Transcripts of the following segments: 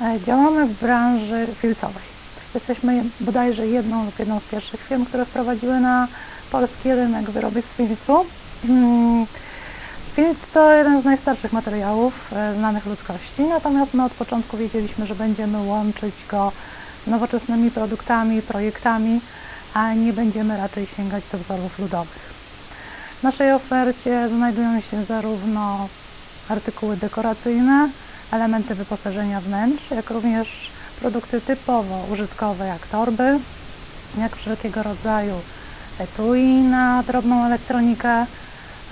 E, Działamy w branży filcowej. Jesteśmy bodajże jedną lub jedną z pierwszych firm, które wprowadziły na polski rynek wyroby z filcu. Mm, Filc to jeden z najstarszych materiałów e, znanych ludzkości, natomiast my od początku wiedzieliśmy, że będziemy łączyć go z nowoczesnymi produktami, projektami, a nie będziemy raczej sięgać do wzorów ludowych. W naszej ofercie znajdują się zarówno artykuły dekoracyjne, elementy wyposażenia wnętrz, jak również produkty typowo użytkowe, jak torby, jak wszelkiego rodzaju etui na drobną elektronikę,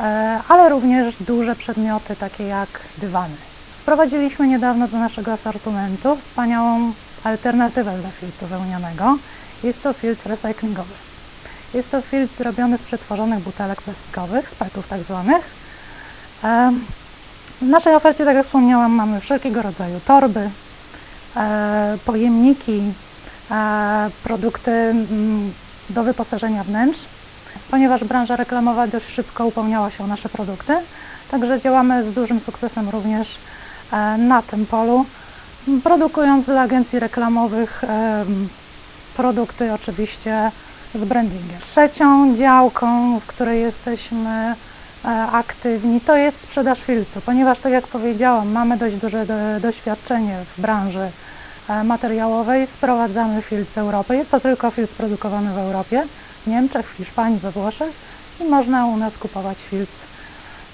e, ale również duże przedmioty, takie jak dywany. Wprowadziliśmy niedawno do naszego asortymentu wspaniałą alternatywę dla filcu wełnianego. Jest to filc recyklingowy. Jest to filc zrobiony z przetworzonych butelek plastikowych, z petów tak zwanych. W naszej ofercie, tak jak wspomniałam, mamy wszelkiego rodzaju torby, e, pojemniki, e, produkty mm, do wyposażenia wnętrz. Ponieważ branża reklamowa dość szybko upomniała się o nasze produkty, także działamy z dużym sukcesem również e, na tym polu, produkując dla agencji reklamowych produkty oczywiście z brandingiem. Trzecią działką, w której jesteśmy aktywni, to jest sprzedaż filcu, ponieważ tak jak powiedziałam, mamy dość duże do, doświadczenie w branży e, materiałowej, sprowadzamy filc z Europy. Jest to tylko filc produkowany w Europie, w Niemczech, w Hiszpanii, we Włoszech i można u nas kupować filc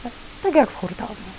e, tak jak w hurtowni.